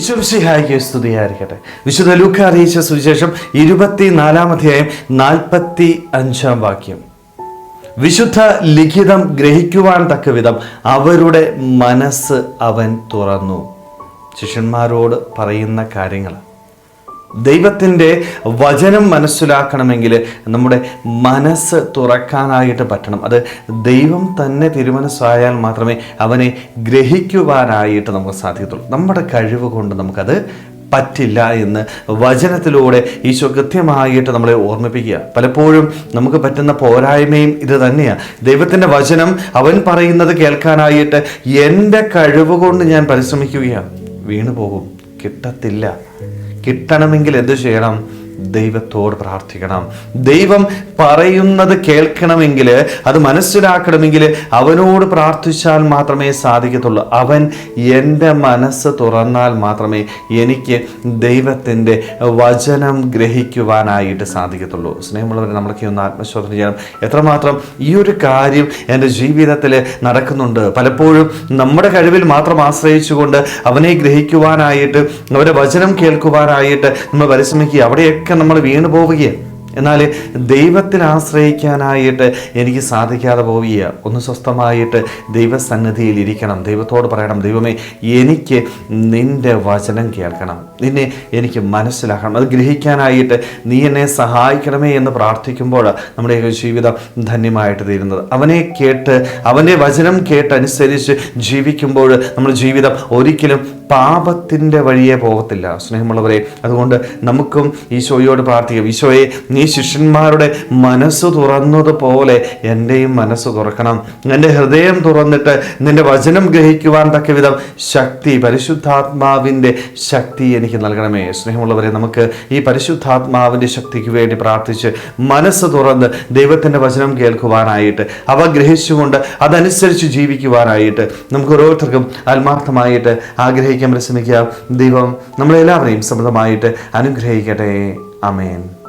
വിശ്വസിഹായിക്ക് സ്തുതിയായിരിക്കട്ടെ. വിശുദ്ധ ലൂക്ക അറിയിച്ച സുവിശേഷം ഇരുപത്തിനാലാം അധ്യായം നാൽപ്പത്തി അഞ്ചാം വാക്യം. വിശുദ്ധ ലിഖിതം ഗ്രഹിക്കുവാൻ തക്ക വിധം അവരുടെ മനസ്സ് അവൻ തുറന്നു. ശിഷ്യന്മാരോട് പറയുന്ന കാര്യങ്ങൾ ദൈവത്തിന്റെ വചനം മനസ്സിലാക്കണമെങ്കിൽ നമ്മുടെ മനസ്സ് തുറക്കാനായിട്ട് പറ്റണം. അത് ദൈവം തന്നെ തിരുമനസ്സായാൽ മാത്രമേ അവനെ ഗ്രഹിക്കുവാനായിട്ട് നമുക്ക് സാധിക്കത്തുള്ളൂ. നമ്മുടെ കഴിവ് കൊണ്ട് നമുക്കത് പറ്റില്ല എന്ന് വചനത്തിലൂടെ ഈശോ കൃത്യമായിട്ട് നമ്മളെ ഓർമ്മിപ്പിക്കുക. പലപ്പോഴും നമുക്ക് പറ്റുന്ന പോരായ്മയും ഇത് തന്നെയാണ് ദൈവത്തിന്റെ വചനം അവൻ പറയുന്നത് കേൾക്കാനായിട്ട് എന്റെ കഴിവ് കൊണ്ട് ഞാൻ പരിശ്രമിക്കുകയാണ്. വീണു പോകും കിട്ടത്തില്ല. കിട്ടണമെങ്കിൽ എന്ത് ചെയ്യണം? ദൈവത്തോട് പ്രാർത്ഥിക്കണം. ദൈവം പറയുന്നത് കേൾക്കണമെങ്കിൽ അത് മനസ്സിലാക്കണമെങ്കിൽ അവനോട് പ്രാർത്ഥിച്ചാൽ മാത്രമേ സാധിക്കത്തുള്ളൂ. അവൻ എന്റെ മനസ്സ് തുറന്നാൽ മാത്രമേ എനിക്ക് ദൈവത്തിന്റെ വചനം ഗ്രഹിക്കുവാനായിട്ട് സാധിക്കത്തുള്ളൂ. സ്നേഹമുള്ളവരെ നമ്മളൊക്കെ ഒന്ന് ആത്മശോധന ചെയ്യണം. എത്രമാത്രം ഈ ഒരു കാര്യം എന്റെ ജീവിതത്തിൽ നടക്കുന്നുണ്ട്. പലപ്പോഴും നമ്മുടെ കഴിവിൽ മാത്രം ആശ്രയിച്ചുകൊണ്ട് അവനെ ഗ്രഹിക്കുവാനായിട്ട് അവരെ വചനം കേൾക്കുവാനായിട്ട് നമ്മൾ പരിശ്രമിക്കുക. അവിടെയൊക്കെ നമ്മൾ വീണു പോവുകയാണ്. എന്നാൽ ദൈവത്തിൽ ആശ്രയിക്കാനായിട്ട് എനിക്ക് സാധിക്കാതെ പോവുക ഒന്ന് സ്വസ്ഥമായിട്ട് ദൈവസന്നിധിയിൽ ഇരിക്കണം. ദൈവത്തോട് പറയണം ദൈവമേ എനിക്ക് നിന്റെ വചനം കേൾക്കണം. നിന്നെ എനിക്ക് മനസ്സിലാക്കണം. അത് ഗ്രഹിക്കാനായിട്ട് നീ എന്നെ സഹായിക്കണമേ എന്ന് പ്രാർത്ഥിക്കുമ്പോൾ നമ്മുടെ ജീവിതം ധന്യമായിട്ട് തീരുന്നത്. അവനെ കേട്ട് അവന്റെ വചനം കേട്ടനുസരിച്ച് ജീവിക്കുമ്പോൾ നമ്മുടെ ജീവിതം ഒരിക്കലും പാപത്തിന്റെ വഴിയെ പോകത്തില്ല. സ്നേഹമുള്ളവരെ അതുകൊണ്ട് നമുക്കും ഈശോയോട് പ്രാർത്ഥിക്കാം. ഈശോയെ നീ ശിഷ്യന്മാരുടെ മനസ്സ് തുറന്നതുപോലെ എന്റെയും മനസ്സ് തുറക്കണം. എന്റെ ഹൃദയം തുറന്നിട്ട് നിന്റെ വചനം ഗ്രഹിക്കുവാൻ തക്ക വിധം ശക്തി പരിശുദ്ധാത്മാവിന്റെ ശക്തി എനിക്ക് നൽകണമേ. സ്നേഹമുള്ളവരെ നമുക്ക് ഈ പരിശുദ്ധാത്മാവിന്റെ ശക്തിക്ക് വേണ്ടി പ്രാർത്ഥിച്ച് മനസ്സ് തുറന്ന് ദൈവത്തിന്റെ വചനം കേൾക്കുവാനായിട്ട് അവ ഗ്രഹിച്ചുകൊണ്ട് അതനുസരിച്ച് ജീവിക്കുവാനായിട്ട് നമുക്ക് ഓരോരുത്തർക്കും ആത്മാർത്ഥമായിട്ട് ആഗ്രഹിക്കാൻ പരിശ്രമിക്കുക. ദൈവം നമ്മളെല്ലാവരെയും സമൃദ്ധമായിട്ട് അനുഗ്രഹിക്കട്ടെ. അമേൻ